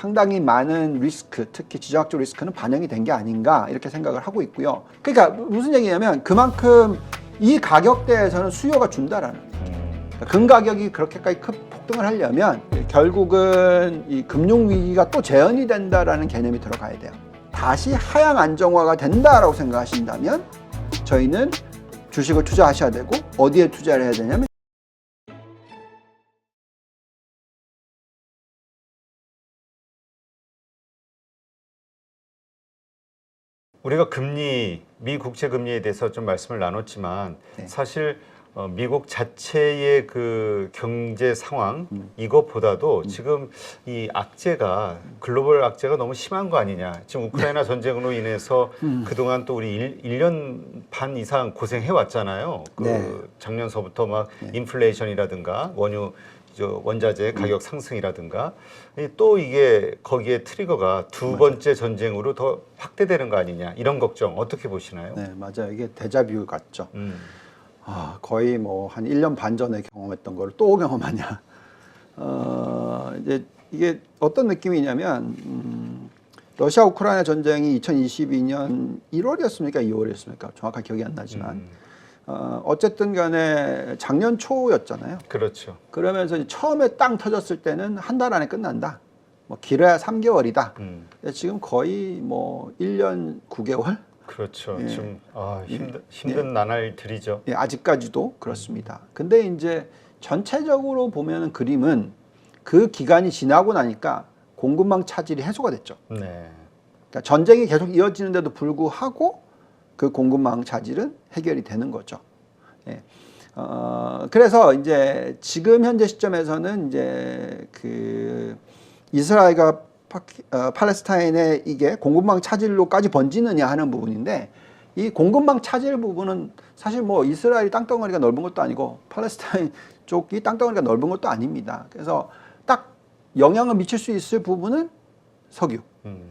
상당히 많은 리스크, 특히 지정학적 리스크는 반영이 된 게 아닌가 이렇게 생각을 하고 있고요. 그러니까 무슨 얘기냐면 그만큼 이 가격대에서는 수요가 준다라는 음, 그러니까 금 가격이 그렇게까지 큰 폭등을 하려면 결국은 이 금융 위기가 또 재현이 된다라는 개념이 들어가야 돼요. 다시 하향 안정화가 된다라고 생각하신다면 저희는 주식을 투자하셔야 되고 어디에 투자를 해야 되냐면 우리가 금리, 미 국채 금리에 대해서 좀 말씀을 나눴지만 네. 사실 어, 미국 자체의 그 경제 상황 음. 이것보다도 지금 이 악재가 글로벌 악재가 너무 심한 거 아니냐. 지금 우크라이나 전쟁으로 인해서 음. 그동안 또 우리 일, 1년 반 이상 고생해 왔잖아요. 그 네. 작년서부터 막 인플레이션이라든가 원유 저 원자재 가격 상승이라든가 이또 이게 거기에 트리거가 두 번째 전쟁으로 더 확대되는 거 아니냐 이런 걱정 어떻게 보시나요? 네 맞아요 이게 데자뷰 같죠. 음, 아, 거의 뭐 한 1년 반 전에 경험했던 걸 또 경험하냐. 어, 이제 이게 어떤 느낌이냐면 음, 러시아 우크라이나 전쟁이 2022년 1월이었습니까? 2월이었습니까? 정확하게 기억이 안 나지만 음, 어, 어쨌든 간에 작년 초였잖아요. 그렇죠. 그러면서 처음에 땅 터졌을 때는 한 달 안에 끝난다. 뭐 길어야 3개월이다. 음, 지금 거의 뭐 1년 9개월? 그렇죠. 예. 지금 아, 힘든 힘든 나날들이죠. 예, 아직까지도 그렇습니다. 근데 이제 전체적으로 보면 그림은 그 기간이 지나고 나니까 공급망 차질이 해소가 됐죠. 네. 그러니까 전쟁이 계속 이어지는데도 불구하고 그 공급망 차질은 해결이 되는 거죠. 예. 어, 그래서 이제 지금 현재 시점에서는 이제 그 이스라엘과 파키, 어, 팔레스타인의 이게 공급망 차질로까지 번지느냐 하는 부분인데 이 공급망 차질 부분은 사실 뭐 이스라엘이 땅덩어리가 넓은 것도 아니고 팔레스타인 쪽이 땅덩어리가 넓은 것도 아닙니다. 그래서 딱 영향을 미칠 수 있을 부분은 석유. 음,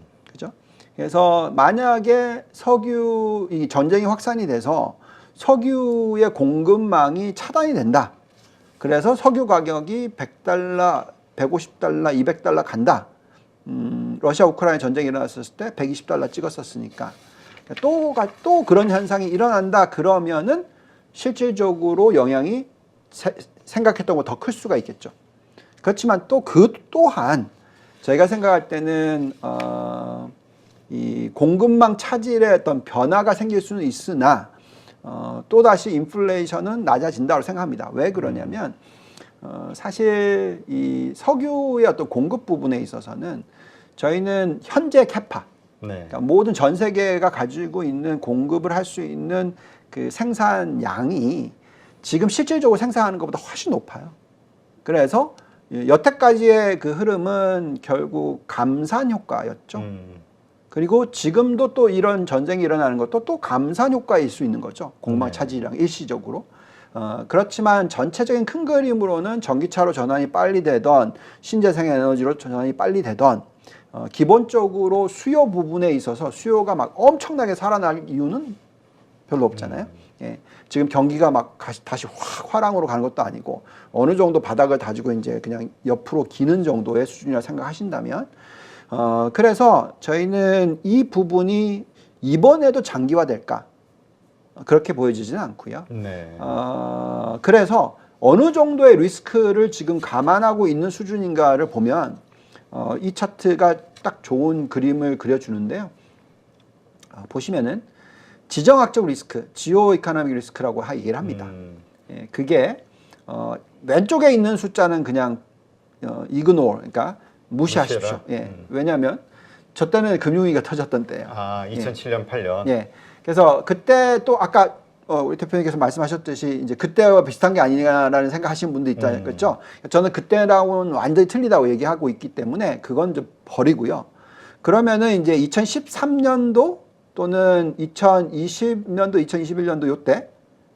그래서 만약에 석유 이 전쟁이 확산이 돼서 석유의 공급망이 차단이 된다. 그래서 석유 가격이 100달러, 150달러, 200달러 간다. 음, 러시아 우크라이나 전쟁이 일어났을 때 120달러 찍었었으니까 또, 가- 또 그런 현상이 일어난다 그러면은 실질적으로 영향이 세- 생각했던 것보다 더클 수가 있겠죠. 그렇지만 또 그 또한 저희가 생각할 때는 어, 이 공급망 차질의 어떤 변화가 생길 수는 있으나 어, 또 다시 인플레이션은 낮아진다고 생각합니다. 왜 그러냐면 어, 사실 이 석유의 어떤 공급 부분에 있어서는 저희는 현재 캐파 네. 그러니까 모든 전 세계가 가지고 있는 공급을 할 수 있는 그 생산량이 지금 실질적으로 생산하는 것보다 훨씬 높아요. 그래서 여태까지의 그 흐름은 결국 감산 효과였죠. 음, 그리고 지금도 또 이런 전쟁이 일어나는 것도 또 감산 효과일 수 있는 거죠. 공방 네. 차질이랑 일시적으로. 어, 그렇지만 전체적인 큰 그림으로는 전기차로 전환이 빨리 되던 신재생 에너지로 전환이 빨리 되던 어, 기본적으로 수요 부분에 있어서 수요가 막 엄청나게 살아날 이유는 별로 없잖아요. 예. 지금 경기가 막 다시 확 화랑으로 가는 것도 아니고 어느 정도 바닥을 다지고 이제 그냥 옆으로 기는 정도의 수준이라 생각하신다면 어, 그래서 저희는 이 부분이 이번에도 장기화될까 그렇게 보여지지는 않고요. 네. 어, 그래서 어느 정도의 리스크를 지금 감안하고 있는 수준인가를 보면 어, 이 차트가 딱 좋은 그림을 그려주는데요. 어, 보시면은 지정학적 리스크, 지오 이카노믹 리스크라고 하- 얘기를 합니다. 음, 예, 그게 어, 왼쪽에 있는 숫자는 그냥 어, 이그노, 그러니까 무시하십시오. 무시해라? 예, 음. 왜냐하면 저 때는 금융위기가 터졌던 때예요. 아, 2007년, 8년. 예. 그래서 그때 또 아까 어, 우리 대표님께서 말씀하셨듯이 이제 그때와 비슷한 게 아니냐라는 생각하시는 분도 있다 음. 저는 그때랑은 완전히 틀리다고 얘기하고 있기 때문에 그건 좀 버리고요. 그러면은 이제 2013년도 또는 2020년도, 2021년도 요때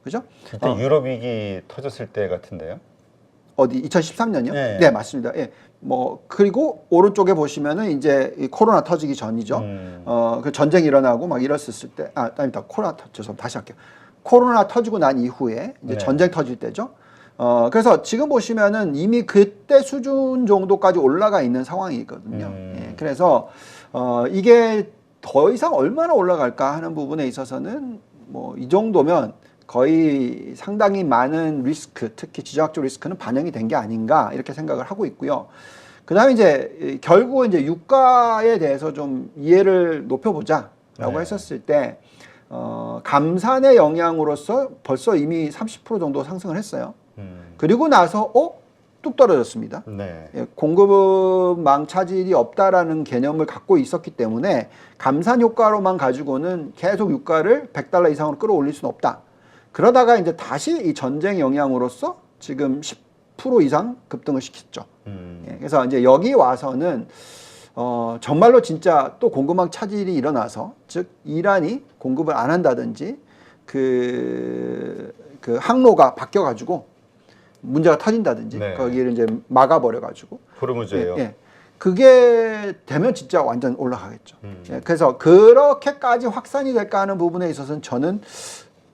그죠? 그때 어. 유럽 위기 터졌을 때 같은데요. 어디 2013년이요? 네. 네, 맞습니다. 예. 뭐 그리고 오른쪽에 보시면은 이제 이 코로나 터지기 전이죠. 음. 어, 그 전쟁이 일어나고 막 이랬었을 때, 아, 아니다. 코로나 터, 죄송합니다. 다시 할게요. 코로나 터지고 난 이후에 이제 네. 전쟁 터질 때죠. 어, 그래서 지금 보시면은 이미 그때 수준 정도까지 올라가 있는 상황이거든요. 음. 예, 그래서 어, 이게 더 이상 얼마나 올라갈까 하는 부분에 있어서는 뭐 이 정도면 거의 상당히 많은 리스크, 특히 지정학적 리스크는 반영이 된 게 아닌가 이렇게 생각을 하고 있고요. 그다음에 이제 이 결국은 이제 유가에 대해서 좀 이해를 높여보자라고 네. 했었을 때 어, 감산의 영향으로서 벌써 이미 30% 정도 상승을 했어요. 음. 그리고 나서 어? 뚝 떨어졌습니다. 네. 예, 공급망 차질이 없다라는 개념을 갖고 있었기 때문에 감산 효과로만 가지고는 계속 유가를 100달러 이상으로 끌어올릴 수는 없다. 그러다가 이제 다시 이 전쟁 영향으로서 지금 10% 이상 급등을 시켰죠. 음. 예, 그래서 이제 여기 와서는 어, 정말로 진짜 또 공급망 차질이 일어나서 즉 이란이 공급을 안 한다든지 그, 그 항로가 바뀌어 가지고 문제가 터진다든지 네. 거기를 이제 막아버려 가지고 호르무즈예요. 예, 예. 그게 되면 진짜 완전 올라가겠죠. 음. 예, 그래서 그렇게까지 확산이 될까 하는 부분에 있어서는 저는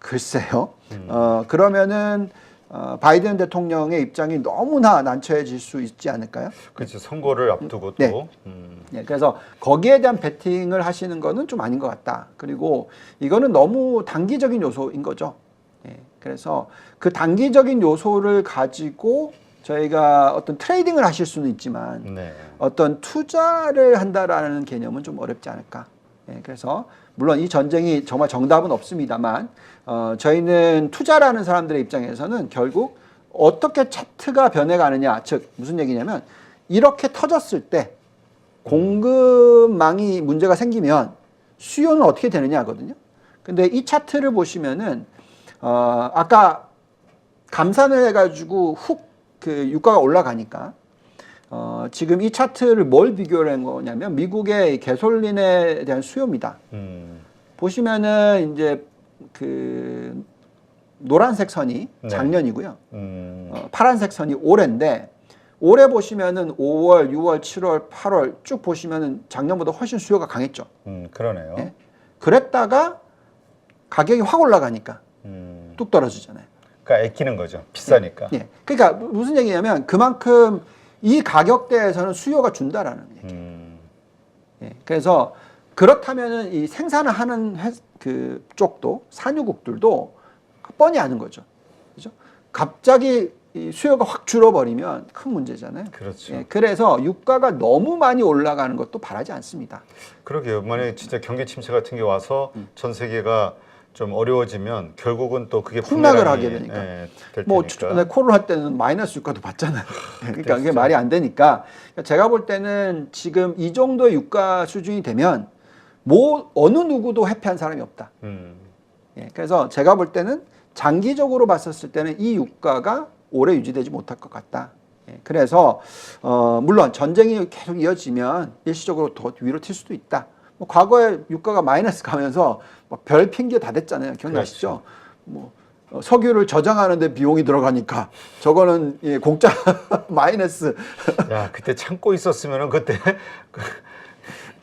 글쎄요. 음. 어, 그러면은 어, 바이든 대통령의 입장이 너무나 난처해질 수 있지 않을까요? 그렇죠. 선거를 앞두고 또. 네. 음. 예, 그래서 거기에 대한 베팅을 하시는 거는 좀 아닌 것 같다. 그리고 이거는 너무 단기적인 요소인 거죠. 예, 그래서 그 단기적인 요소를 가지고 저희가 어떤 트레이딩을 하실 수는 있지만 네. 어떤 투자를 한다라는 개념은 좀 어렵지 않을까. 예, 그래서 물론 이 전쟁이 정말 정답은 없습니다만 어, 저희는 투자라는 사람들의 입장에서는 결국 어떻게 차트가 변해가느냐, 즉 무슨 얘기냐면 이렇게 터졌을 때 공급망이 문제가 생기면 수요는 어떻게 되느냐거든요. 근데 이 차트를 보시면은 어, 아까 감산을 해가지고 훅 그 유가가 올라가니까 어, 지금 이 차트를 뭘 비교를 한 거냐면 미국의 개솔린에 대한 수요입니다. 음. 보시면은 이제 그 노란색 선이 네. 작년이고요. 음. 어, 파란색 선이 올해인데 올해 보시면은 5월, 6월, 7월, 8월 쭉 보시면은 작년보다 훨씬 수요가 강했죠. 음. 그러네요. 예? 그랬다가 가격이 확 올라가니까 음. 뚝 떨어지잖아요. 그러니까 애끼는 거죠. 비싸니까. 예. 그러니까 무슨 얘기냐면 그만큼 이 가격대에서는 수요가 준다라는 얘기. 음. 예, 그래서 그렇다면은 이 생산을 하는 회, 그 쪽도 산유국들도 뻔히 아는 거죠. 그죠? 갑자기 이 수요가 확 줄어버리면 큰 문제잖아요. 그렇죠. 예, 그래서 유가가 너무 많이 올라가는 것도 바라지 않습니다. 그러게요. 만약에 진짜 경기 침체 같은 게 와서 음. 전 세계가 좀 어려워지면 결국은 또 그게 폭락을 하게 되니까. 예, 될뭐 테니까. 전에 코로나 때는 마이너스 유가도 봤잖아요. 그러니까 그게. 말이 안 되니까 제가 볼 때는 지금 이 정도의 유가 수준이 되면 뭐 어느 누구도 회피한 사람이 없다. 음. 예, 그래서 제가 볼 때는 장기적으로 봤었을 때는 이 유가가 오래 유지되지 못할 것 같다. 예, 그래서 어, 물론 전쟁이 계속 이어지면 일시적으로 더 위로 튈 수도 있다. 뭐 과거에 유가가 마이너스 가면서 뭐별 핑계 다 됐잖아요. 기억나시죠? 뭐 어, 석유를 저장하는데 비용이 들어가니까 저거는 예, 공짜 마이너스. 야 그때 참고 있었으면은 그때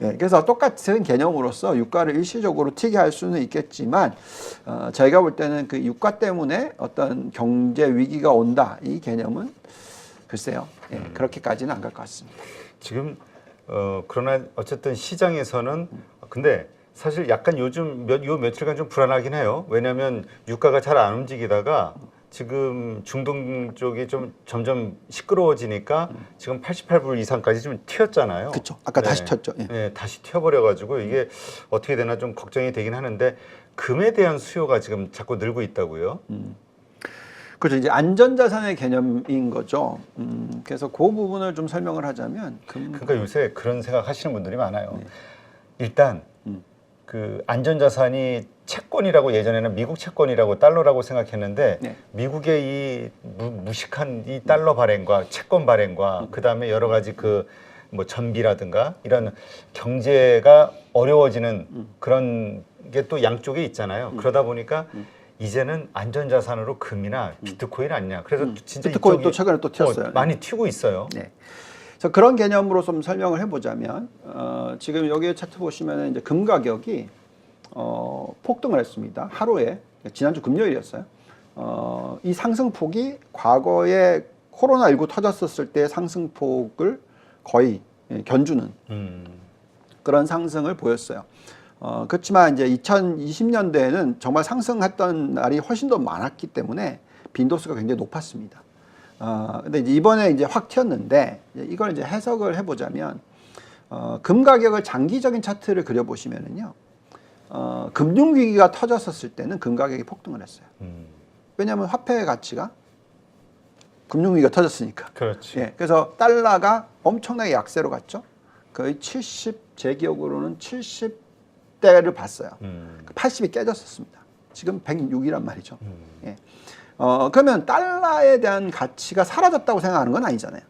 예, 그래서 똑같은 개념으로서 유가를 일시적으로 튀게 할 수는 있겠지만 어, 저희가 볼 때는 그 유가 때문에 어떤 경제 위기가 온다 이 개념은 글쎄요 예, 그렇게까지는 안 갈 것 같습니다. 지금 어 그러나 어쨌든 시장에서는 근데 사실 약간 요즘 몇, 요 며칠간 좀 불안하긴 해요. 왜냐하면 유가가 잘 안 움직이다가 지금 중동 쪽이 좀 점점 시끄러워지니까 지금 88불 이상까지 좀 튀었잖아요. 그렇죠. 아까 다시 튀었죠. 예. 네, 다시 튀어버려가지고 이게 어떻게 되나 좀 걱정이 되긴 하는데 금에 대한 수요가 지금 자꾸 늘고 있다고요. 그렇죠. 이제 안전자산의 개념인 거죠. 음, 그래서 그 부분을 좀 설명을 하자면 금, 그러니까 요새 그런 생각 하시는 분들이 많아요. 네. 일단 음. 그 안전자산이 채권이라고 예전에는 미국 채권이라고 달러라고 생각했는데 네. 미국의 이 무, 무식한 이 달러 발행과 채권 발행과 음. 그 다음에 여러 가지 그 뭐 전비라든가 이런 경제가 어려워지는 음. 그런 게 또 양쪽에 있잖아요. 그러다 보니까 이제는 안전자산으로 금이나 비트코인 아니냐. 그래서 진짜 음. 비트코인 이쪽이 또 최근에 또 튀었어요. 어, 많이 튀고 있어요. 네. 그래서 그런 개념으로 좀 설명을 해보자면 어, 지금 여기 차트 보시면 이제 금 가격이 어, 폭등을 했습니다. 하루에 지난주 금요일이었어요. 어, 이 상승폭이 과거에 코로나19 터졌었을 때 상승폭을 거의 예, 견주는 음. 그런 상승을 보였어요. 어, 그렇지만 이제 2020년대에는 정말 상승했던 날이 훨씬 더 많았기 때문에 빈도수가 굉장히 높았습니다. 어, 근데 이제 이번에 이제 확 튀었는데 이걸 이제 해석을 해보자면 어, 금 가격을 장기적인 차트를 그려보시면은요, 어, 금융 위기가 터졌었을 때는 금 가격이 폭등을 했어요. 음. 왜냐하면 화폐의 가치가 금융 위기가 터졌으니까. 그렇지. 예, 그래서 달러가 엄청나게 약세로 갔죠. 거의 70, 제 기억으로는 70대를 봤어요. 음. 80이 깨졌었습니다. 지금 106이란 말이죠. 음. 예. 어, 그러면 달러에 대한 가치가 사라졌다고 생각하는 건 아니잖아요.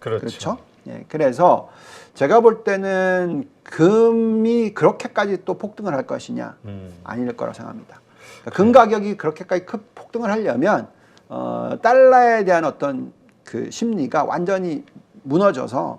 그렇죠. 그렇죠? 예, 그래서 제가 볼 때는 금이 그렇게까지 또 폭등을 할 것이냐 음. 아닐 거라고 생각합니다. 그러니까 금 가격이 그렇게까지 큰 폭등을 하려면 어, 달러에 대한 어떤 그 심리가 완전히 무너져서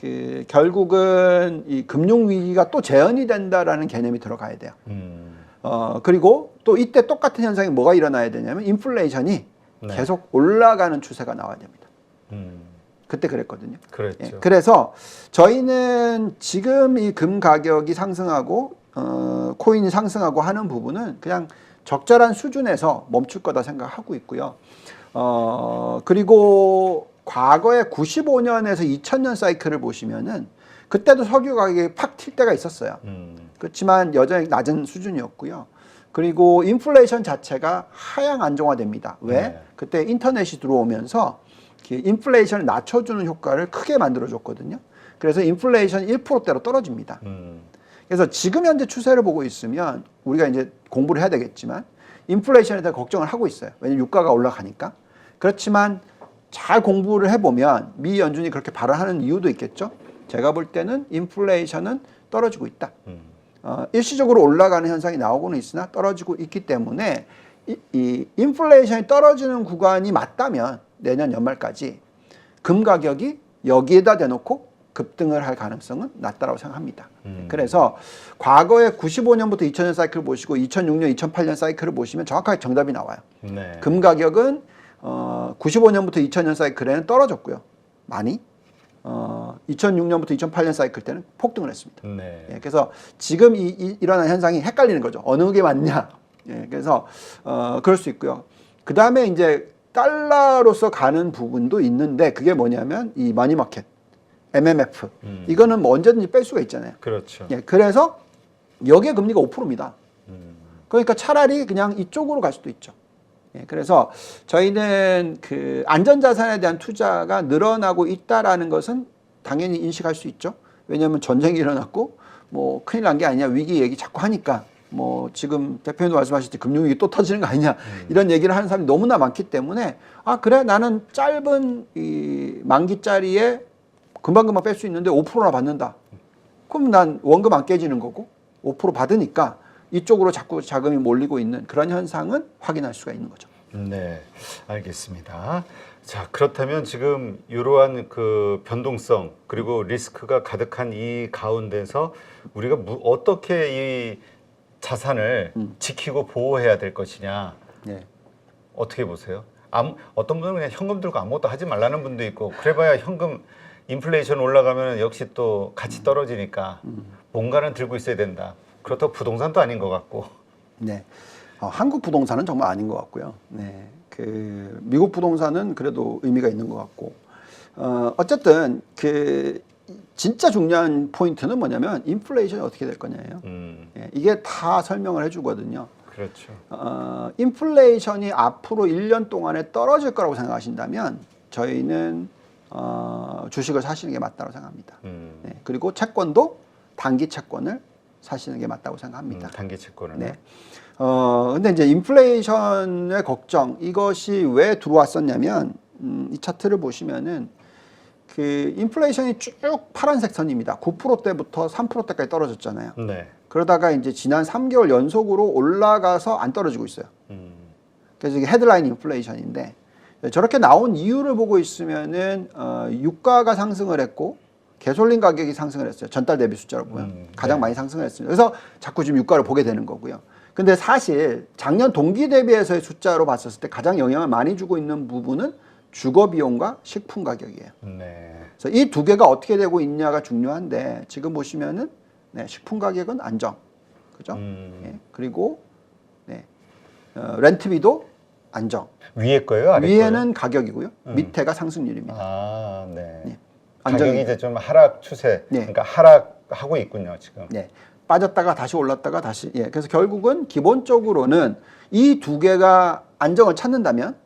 그 결국은 이 금융 위기가 또 재현이 된다라는 개념이 들어가야 돼요. 음. 어 그리고 또 이때 똑같은 현상이 뭐가 일어나야 되냐면 인플레이션이 네. 계속 올라가는 추세가 나와야 됩니다. 음. 그때 그랬거든요. 그랬죠. 예, 그래서 저희는 지금 이 금 가격이 상승하고 어, 코인이 상승하고 하는 부분은 그냥 적절한 수준에서 멈출 거다 생각하고 있고요. 어, 그리고 과거에 95년에서 2000년 사이클을 보시면은 그때도 석유 가격이 팍 튈 때가 있었어요. 음. 그렇지만 여전히 낮은 수준이었고요. 그리고 인플레이션 자체가 하향 안정화됩니다. 왜? 네. 그때 인터넷이 들어오면서 그 인플레이션을 낮춰주는 효과를 크게 만들어줬거든요. 그래서 인플레이션 1%대로 떨어집니다. 음. 그래서 지금 현재 추세를 보고 있으면 우리가 이제 공부를 해야 되겠지만 인플레이션에 대한 걱정을 하고 있어요. 왜냐면 유가가 올라가니까. 그렇지만 잘 공부를 해보면 미 연준이 그렇게 발언하는 이유도 있겠죠. 제가 볼 때는 인플레이션은 떨어지고 있다. 음. 어, 일시적으로 올라가는 현상이 나오고는 있으나 떨어지고 있기 때문에 이, 이 인플레이션이 떨어지는 구간이 맞다면 내년 연말까지 금 가격이 여기에다 대놓고 급등을 할 가능성은 낮다라고 생각합니다. 음. 그래서 과거에 95년부터 2000년 사이클 보시고 2006년, 2008년 사이클을 보시면 정확하게 정답이 나와요. 네. 금 가격은 어, 95년부터 2000년 사이클에는 떨어졌고요. 많이. 어, 2006년부터 2008년 사이클 때는 폭등을 했습니다. 네. 예, 그래서 지금 이, 이, 일어난 현상이 헷갈리는 거죠. 어느 게 맞냐. 예, 그래서 어, 그럴 수 있고요. 그 다음에 이제 달러로서 가는 부분도 있는데 그게 뭐냐면 이 머니마켓, MMF. 음. 이거는 뭐 언제든지 뺄 수가 있잖아요. 그렇죠. 예, 그래서 여기에 금리가 5%입니다. 음. 그러니까 차라리 그냥 이쪽으로 갈 수도 있죠. 예, 그래서 저희는 그 안전자산에 대한 투자가 늘어나고 있다라는 것은 당연히 인식할 수 있죠. 왜냐하면 전쟁이 일어났고 뭐 큰일 난 게 아니냐 위기 얘기 자꾸 하니까 뭐 지금 대표님도 말씀하실 때 금융위기 또 터지는 거 아니냐 이런 얘기를 하는 사람이 너무나 많기 때문에 아 그래 나는 짧은 이 만기짜리에 금방금방 뺄 수 있는데 5%나 받는다. 그럼 난 원금 안 깨지는 거고 5% 받으니까 이쪽으로 자꾸 자금이 몰리고 있는 그런 현상은 확인할 수가 있는 거죠. 네, 알겠습니다. 자, 그렇다면 지금 이러한 그 변동성 그리고 리스크가 가득한 이 가운데서 우리가 무, 어떻게 이 자산을 음. 지키고 보호해야 될 것이냐 네. 어떻게 보세요? 아무, 어떤 분은 그냥 현금 들고 아무것도 하지 말라는 분도 있고 그래봐야 현금 인플레이션 올라가면 역시 또 같이 떨어지니까 뭔가는 들고 있어야 된다. 그렇다고 부동산도 아닌 것 같고. 네. 어, 한국 부동산은 정말 아닌 것 같고요. 네. 그 미국 부동산은 그래도 의미가 있는 것 같고. 어, 어쨌든 그 진짜 중요한 포인트는 뭐냐면 인플레이션이 어떻게 될 거냐예요. 음, 예, 이게 다 설명을 해주거든요. 그렇죠. 어, 인플레이션이 앞으로 1년 동안에 떨어질 거라고 생각하신다면 저희는 어, 주식을 사시는 게 맞다고 생각합니다. 음, 네, 그리고 채권도 단기 채권을 사시는 게 맞다고 생각합니다. 음, 단기 채권을. 네. 어, 근데 이제 인플레이션의 걱정 이것이 왜 들어왔었냐면 음, 이 차트를 보시면은 그 인플레이션이 쭉 파란색 선입니다. 9%대부터 3%대까지 떨어졌잖아요. 네. 그러다가 이제 지난 3개월 연속으로 올라가서 안 떨어지고 있어요. 음, 그래서 이게 헤드라인 인플레이션인데 저렇게 나온 이유를 보고 있으면은 어, 유가가 상승을 했고 개솔린 가격이 상승을 했어요. 전달 대비 숫자로 보면 음, 가장 네. 많이 상승을 했습니다. 그래서 자꾸 지금 유가를 보게 되는 거고요. 근데 사실 작년 동기 대비해서의 숫자로 봤었을 때 가장 영향을 많이 주고 있는 부분은 주거 비용과 식품 가격이에요. 네. 그래서 이 두 개가 어떻게 되고 있냐가 중요한데 지금 보시면은 네, 식품 가격은 안정, 그죠? 음. 예, 그리고 네, 어, 렌트비도 안정. 위에 거예요, 아래 위에는 가격이고요. 음. 밑에가 상승률입니다. 거예요? 아, 네. 네. 가격이 안정이 이제 좀 하락 추세. 네. 그러니까 하락하고 있군요, 지금. 네. 빠졌다가 다시 올랐다가 다시 예. 그래서 결국은 기본적으로는 이 두 개가 안정을 찾는다면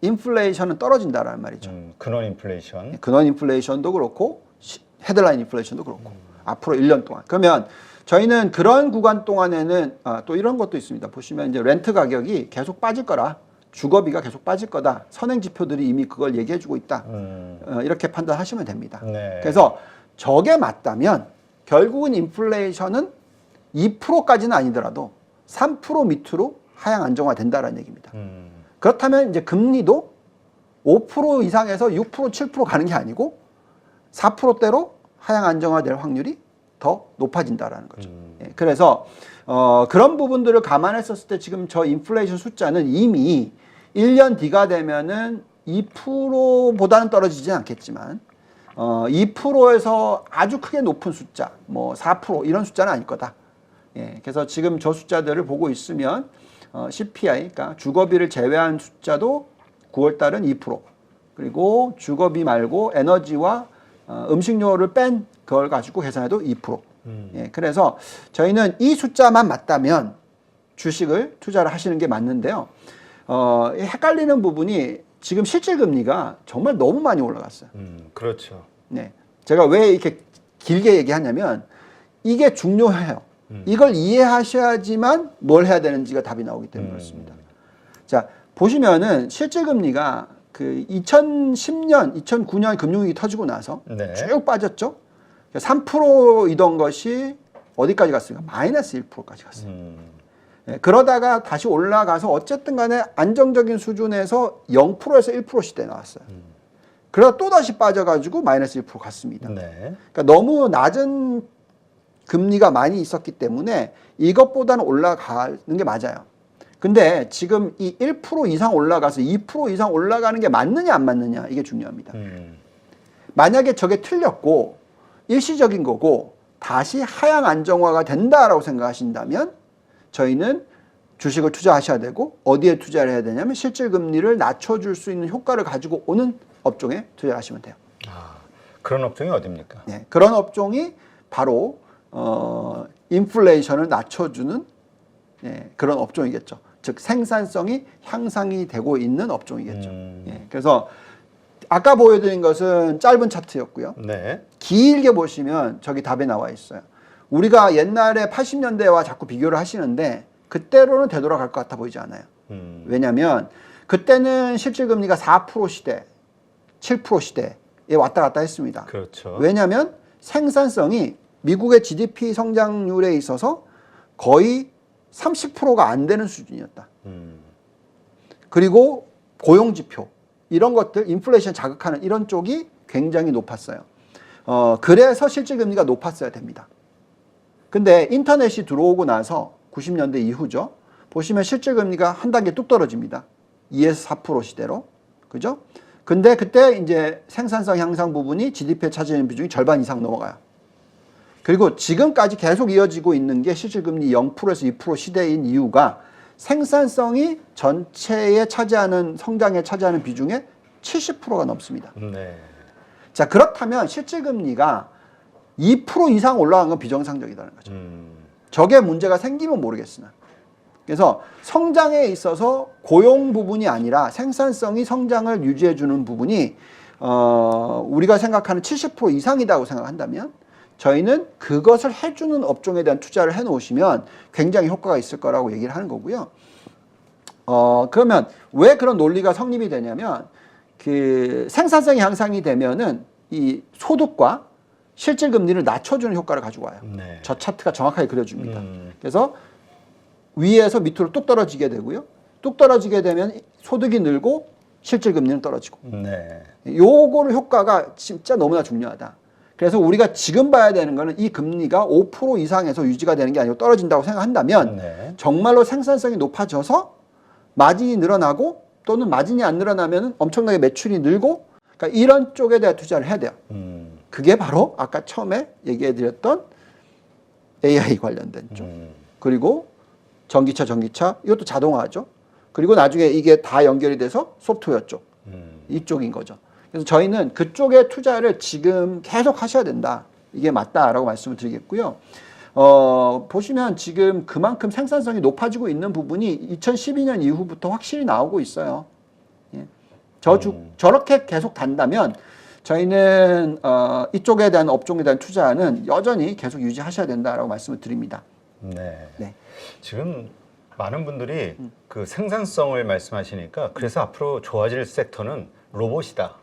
인플레이션은 떨어진다라는 말이죠. 음, 근원 인플레이션. 근원 인플레이션도 그렇고 시- 헤드라인 인플레이션도 그렇고 앞으로 1년 동안 그러면 저희는 그런 구간 동안에는 아, 또 이런 것도 있습니다. 보시면 이제 렌트 가격이 계속 빠질 거라 주거비가 계속 빠질 거다. 선행 지표들이 이미 그걸 얘기해 주고 있다. 음, 어, 이렇게 판단하시면 됩니다. 네. 그래서 저게 맞다면 결국은 인플레이션은 2%까지는 아니더라도 3% 밑으로 하향 안정화된다라는 얘기입니다. 음, 그렇다면 이제 금리도 5% 이상에서 6%, 7% 가는 게 아니고 4%대로 하향 안정화될 확률이 더 높아진다라는 거죠. 음. 예, 그래서 어, 그런 부분들을 감안했었을 때 지금 저 인플레이션 숫자는 이미 1년 뒤가 되면은 2%보다는 떨어지지 않겠지만 어, 2%에서 아주 크게 높은 숫자, 뭐 4% 이런 숫자는 아닐 거다. 예, 그래서 지금 저 숫자들을 보고 있으면 어, CPI, 그러니까 주거비를 제외한 숫자도 9월 달은 2%, 그리고 주거비 말고 에너지와 어, 음식료를 뺀 그걸 가지고 계산해도 2%. 음. 예, 그래서 저희는 이 숫자만 맞다면 주식을 투자를 하시는 게 맞는데요. 어, 이 헷갈리는 부분이 지금 실질 금리가 정말 너무 많이 올라갔어요. 음, 그렇죠. 네. 제가 왜 이렇게 길게 얘기하냐면 이게 중요해요. 음. 이걸 이해하셔야지만 뭘 해야 되는지가 답이 나오기 때문에 음. 그렇습니다. 자, 보시면은 실질 금리가 그 2010년, 2009년 금융위기 터지고 나서 네. 쭉 빠졌죠. 3%이던 것이 어디까지 갔습니까? 마이너스 1%까지 갔어요. 음, 예, 그러다가 다시 올라가서 어쨌든 간에 안정적인 수준에서 0%에서 1% 시대에 나왔어요. 음. 그러다 또 다시 빠져가지고 마이너스 1% 갔습니다. 네. 그러니까 너무 낮은 금리가 많이 있었기 때문에 이것보다는 올라가는 게 맞아요. 근데 지금 이 1% 이상 올라가서 2% 이상 올라가는 게 맞느냐 안 맞느냐 이게 중요합니다. 음, 만약에 저게 틀렸고 일시적인 거고 다시 하향 안정화가 된다라고 생각하신다면 저희는 주식을 투자하셔야 되고 어디에 투자를 해야 되냐면 실질 금리를 낮춰줄 수 있는 효과를 가지고 오는 업종에 투자를 하시면 돼요. 아, 그런 업종이 어딥니까? 네, 그런 업종이 바로 어, 인플레이션을 낮춰주는 예, 그런 업종이겠죠. 즉 생산성이 향상이 되고 있는 업종이겠죠. 음. 예, 그래서 아까 보여드린 것은 짧은 차트였고요. 네. 길게 보시면 저기 답에 나와 있어요. 우리가 옛날에 80년대와 자꾸 비교를 하시는데 그때로는 되돌아갈 것 같아 보이지 않아요. 음, 왜냐하면 그때는 실질 금리가 4% 시대, 7% 시대에 왔다 갔다 했습니다. 그렇죠. 왜냐하면 생산성이 미국의 GDP 성장률에 있어서 거의 30%가 안 되는 수준이었다. 음, 그리고 고용 지표 이런 것들 인플레이션 자극하는 이런 쪽이 굉장히 높았어요. 어, 그래서 실질 금리가 높았어야 됩니다. 근데 인터넷이 들어오고 나서 90년대 이후죠. 보시면 실질 금리가 한 단계 뚝 떨어집니다. 2에서 4% 시대로. 그죠? 근데 그때 이제 생산성 향상 부분이 GDP에 차지하는 비중이 절반 이상 넘어가요. 그리고 지금까지 계속 이어지고 있는 게 실질금리 0%에서 2% 시대인 이유가 생산성이 전체에 차지하는 성장에 차지하는 비중의 70%가 넘습니다. 네. 자 그렇다면 실질금리가 2% 이상 올라간 건 비정상적이라는 거죠. 음, 저게 문제가 생기면 모르겠으나. 그래서 성장에 있어서 고용 부분이 아니라 생산성이 성장을 유지해 주는 부분이 어, 우리가 생각하는 70% 이상이라고 생각한다면 저희는 그것을 해주는 업종에 대한 투자를 해 놓으시면 굉장히 효과가 있을 거라고 얘기를 하는 거고요. 어, 그러면 왜 그런 논리가 성립이 되냐면 그 생산성이 향상이 되면은 이 소득과 실질 금리를 낮춰주는 효과를 가지고 와요. 네. 저 차트가 정확하게 그려줍니다. 음, 그래서 위에서 밑으로 뚝 떨어지게 되고요. 뚝 떨어지게 되면 소득이 늘고 실질 금리는 떨어지고. 네. 요거를 효과가 진짜 너무나 중요하다. 그래서 우리가 지금 봐야 되는 거는 이 금리가 5% 이상에서 유지가 되는 게 아니고 떨어진다고 생각한다면 네. 정말로 생산성이 높아져서 마진이 늘어나고 또는 마진이 안 늘어나면 엄청나게 매출이 늘고 그러니까 이런 쪽에 대한 투자를 해야 돼요. 음. 그게 바로 아까 처음에 얘기해 드렸던 AI 관련된 쪽. 음. 그리고 전기차, 전기차 이것도 자동화죠. 그리고 나중에 이게 다 연결이 돼서 소프트웨어 쪽 음. 이쪽인 거죠. 그래서 저희는 그쪽에 투자를 지금 계속 하셔야 된다. 이게 맞다라고 말씀을 드리겠고요. 어, 보시면 지금 그만큼 생산성이 높아지고 있는 부분이 2012년 이후부터 확실히 나오고 있어요. 예. 저주, 음. 저렇게 계속 단다면 저희는 어, 이쪽에 대한 업종에 대한 투자는 여전히 계속 유지하셔야 된다라고 말씀을 드립니다. 네. 네. 지금 많은 분들이 음. 그 생산성을 말씀하시니까 그래서 앞으로 좋아질 섹터는 로봇이다.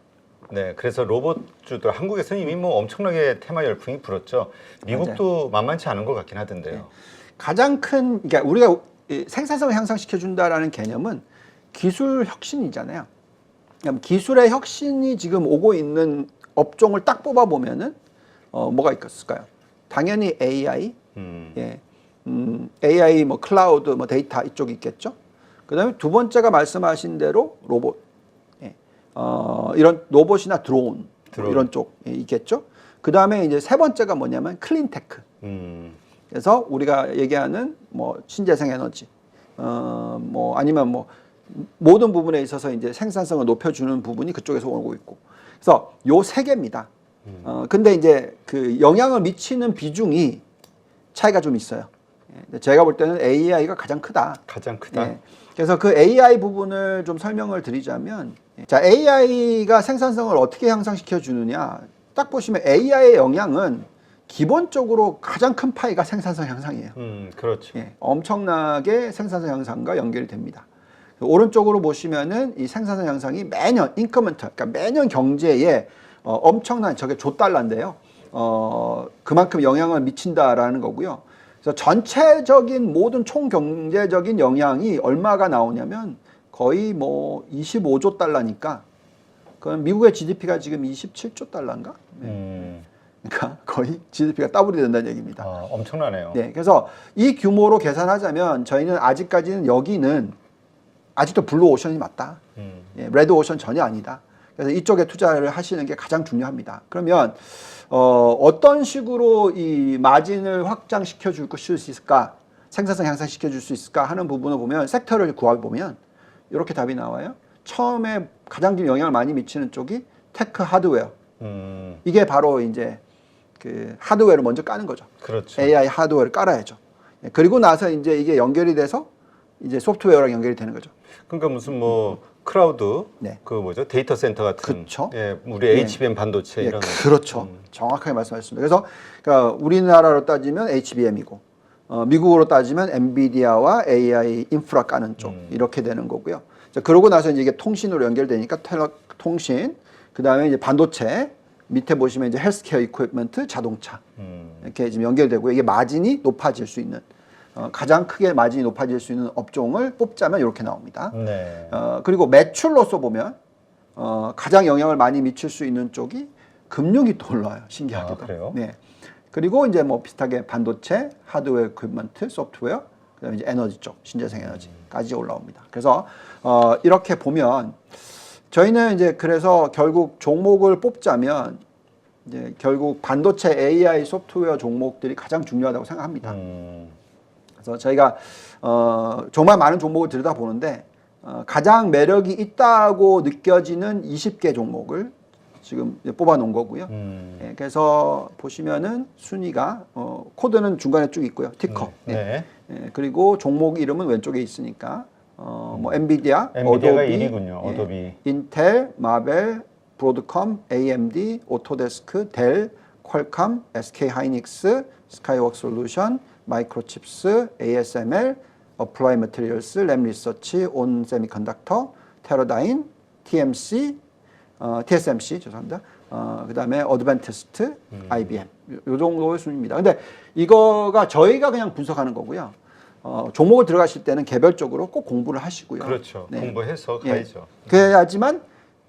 네, 그래서 로봇주들 한국에서는 이미 뭐 엄청나게 테마 열풍이 불었죠. 미국도 만만치 않은 것 같긴 하던데요. 네. 가장 큰 그러니까 우리가 이 생산성을 향상시켜 준다라는 개념은 기술 혁신이잖아요. 그럼 기술의 혁신이 지금 오고 있는 업종을 딱 뽑아 보면은 어 뭐가 있을까요? 당연히 AI, 음. 예, 음, AI 뭐 클라우드 뭐 데이터 이쪽이 있겠죠. 그다음에 두 번째가 말씀하신 대로 로봇, 예, 어 이런 로봇이나 드론, 뭐 드론. 이런 쪽 예, 있겠죠. 그 다음에 이제 세 번째가 뭐냐면 클린테크. 음. 그래서 우리가 얘기하는 뭐 신재생 에너지, 어 뭐 아니면 뭐 모든 부분에 있어서 이제 생산성을 높여주는 부분이 그쪽에서 오고 있고, 그래서 요 세 개입니다. 어 근데 이제 그 영향을 미치는 비중이 차이가 좀 있어요. 예, 제가 볼 때는 AI가 가장 크다. 가장 크다. 예. 그래서 그 AI 부분을 좀 설명을 드리자면, 예. 자 AI가 생산성을 어떻게 향상시켜 주느냐, 딱 보시면 AI의 영향은 기본적으로 가장 큰 파이가 생산성 향상이에요. 음, 그렇죠. 예, 엄청나게 생산성 향상과 연결이 됩니다. 오른쪽으로 보시면은 이 생산성 향상이 매년 인커먼트, 그러니까 매년 경제에 어, 엄청난 저게 조달러인데요. 어, 그만큼 영향을 미친다라는 거고요. 그래서 전체적인 모든 총 경제적인 영향이 얼마가 나오냐면 거의 뭐 25조 달러니까 그럼 미국의 GDP가 지금 27조 달러인가? 음. 그러니까 거의 GDP가 더블이 된다는 얘기입니다. 아, 엄청나네요. 네, 그래서 이 규모로 계산하자면 저희는 아직까지는 여기는 아직도 블루 오션이 맞다. 음. 예, 레드 오션 전혀 아니다. 그래서 이쪽에 투자를 하시는 게 가장 중요합니다. 그러면 어, 어떤 식으로 이 마진을 확장시켜 줄 수 있을까? 생산성 향상시켜 줄 수 있을까 하는 부분을 보면 섹터를 구해 보면 이렇게 답이 나와요. 처음에 가장 좀 영향을 많이 미치는 쪽이 테크 하드웨어. 음. 이게 바로 이제 그 하드웨어를 먼저 까는 거죠. 그렇죠. AI 하드웨어를 깔아야죠. 예, 그리고 나서 이제 이게 연결이 돼서 이제 소프트웨어랑 연결이 되는 거죠. 그러니까 무슨 뭐 크라우드 네. 그 뭐죠 데이터 센터 같은 그쵸. 예 우리 예. HBM 반도체 예, 이런 그렇죠. 음. 정확하게 말씀하셨습니다. 그래서 그러니까 우리나라로 따지면 HBM이고 어, 미국으로 따지면 엔비디아와 AI 인프라 까는 쪽 음. 이렇게 되는 거고요. 자, 그러고 나서 이제 이게 통신으로 연결되니까 텔레 통신, 그 다음에 이제 반도체 밑에 보시면 이제 헬스케어 이퀴프먼트, 자동차 음. 이렇게 지금 연결되고 이게 마진이 높아질 수 있는 어, 가장 크게 마진이 높아질 수 있는 업종을 뽑자면 이렇게 나옵니다. 네. 어, 그리고 매출로서 보면 어, 가장 영향을 많이 미칠 수 있는 쪽이 금융이 또 올라와요. 신기하게도. 아, 그래요? 네. 그리고 이제 뭐 비슷하게 반도체, 하드웨어 이퀴먼트, 소프트웨어, 그다음에 이제 에너지 쪽, 신재생 에너지까지 올라옵니다. 그래서 어, 이렇게 보면 저희는 이제 그래서 결국 종목을 뽑자면 이제 결국 반도체 AI 소프트웨어 종목들이 가장 중요하다고 생각합니다. 음. 그래서 저희가 어, 정말 많은 종목을 들여다 보는데 어, 가장 매력이 있다고 느껴지는 20개 종목을 지금 이제 뽑아 놓은 거고요. 음. 예, 그래서 보시면은 순위가 어, 코드는 중간에 쭉 있고요. 티커. 네. 네. 예, 그리고 종목 이름은 왼쪽에 있으니까 어, 뭐 엔비디아, 엔비디아가 어도비, 1위군요. 어도비. 예, 인텔, 마벨, 브로드컴, AMD, 오토데스크, 델, 퀄컴, SK 하이닉스, 스카이웍 솔루션, 마이크로칩스, ASML, 어플라이 머티리얼스, 램 리서치, 온 세미컨덕터, 테러다인, TMC, 어, TSMC 죄송합니다. 어, 그다음에 어드밴티스트, IBM 요, 요 정도의 순입니다. 근데 이거가 저희가 그냥 분석하는 거고요. 어, 종목을 들어가실 때는 개별적으로 꼭 공부를 하시고요. 그렇죠. 네. 공부해서 예. 가야죠. 그래야지만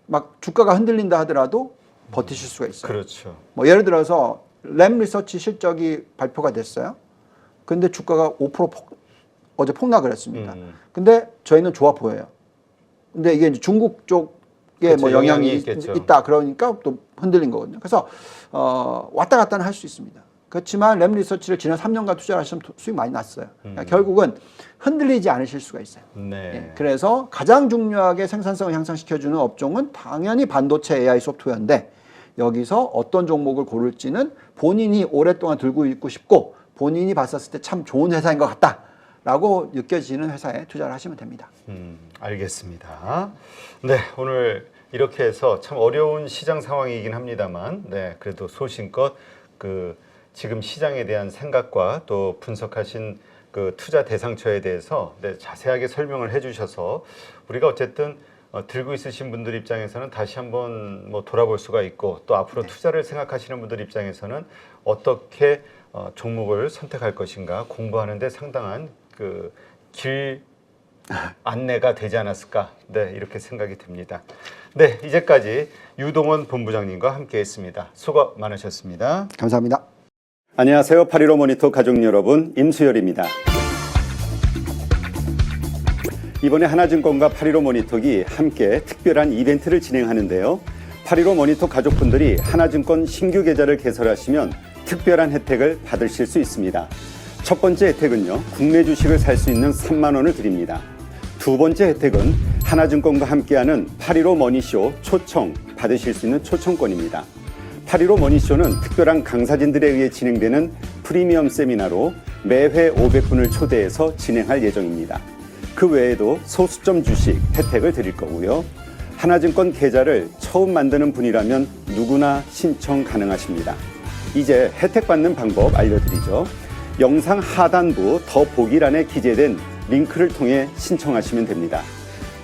막 주가가 흔들린다 하더라도 버티실 수가 있어요. 그렇죠. 뭐 예를 들어서 램 리서치 실적이 발표가 됐어요. 근데 주가가 5% 폭, 어제 폭락을 했습니다. 음. 근데 저희는 좋아 보여요. 근데 이게 중국 쪽 에 그쵸, 뭐 영향이, 영향이 있- 있겠죠. 있다 그러니까 또 흔들린 거거든요. 그래서 어, 왔다 갔다는 할수 있습니다. 그렇지만 램 리서치를 지난 3년간 투자를 하시면 도- 수익 많이 났어요. 그러니까 결국은 흔들리지 않으실 수가 있어요. 음. 네. 예, 그래서 가장 중요하게 생산성을 향상시켜주는 업종은 당연히 반도체 AI 소프트웨어인데 여기서 어떤 종목을 고를지는 본인이 오랫동안 들고 있고 싶고 본인이 봤었을 때 참 좋은 회사인 것 같다 라고 느껴지는 회사에 투자를 하시면 됩니다. 음, 알겠습니다. 네, 오늘 이렇게 해서 참 어려운 시장 상황이긴 합니다만, 네, 그래도 소신껏 그 지금 시장에 대한 생각과 또 분석하신 그 투자 대상처에 대해서 네, 자세하게 설명을 해주셔서 우리가 어쨌든 어, 들고 있으신 분들 입장에서는 다시 한번 뭐 돌아볼 수가 있고 또 앞으로 투자를 생각하시는 분들 입장에서는 어떻게 어, 종목을 선택할 것인가 공부하는데 상당한 그 길 안내가 되지 않았을까 네 이렇게 생각이 듭니다. 네 이제까지 유동원 본부장님과 함께했습니다. 수고 많으셨습니다. 감사합니다. 안녕하세요. 815 모니터 가족 여러분, 임수열입니다. 이번에 하나증권과 815 모니터기 함께 특별한 이벤트를 진행하는데요. 815 모니터 가족분들이 하나증권 신규 계좌를 개설하시면 특별한 혜택을 받으실 수 있습니다. 첫 번째 혜택은요, 국내 주식을 살 수 있는 3만 원을 드립니다. 두 번째 혜택은 하나증권과 함께하는 815 머니쇼 초청 받으실 수 있는 초청권입니다. 815 머니쇼는 특별한 강사진들에 의해 진행되는 프리미엄 세미나로 매회 500분을 초대해서 진행할 예정입니다. 그 외에도 소수점 주식 혜택을 드릴 거고요. 하나증권 계좌를 처음 만드는 분이라면 누구나 신청 가능하십니다. 이제 혜택 받는 방법 알려드리죠. 영상 하단부 더 보기란에 기재된 링크를 통해 신청하시면 됩니다.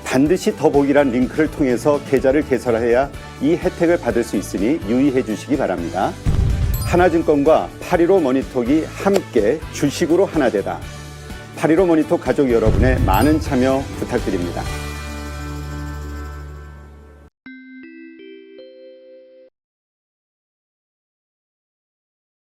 반드시 더보기란 링크를 통해서 계좌를 개설해야 이 혜택을 받을 수 있으니 유의해 주시기 바랍니다. 하나증권과 815 머니톡이 함께 주식으로 하나 되다. 815 머니톡 가족 여러분의 많은 참여 부탁드립니다.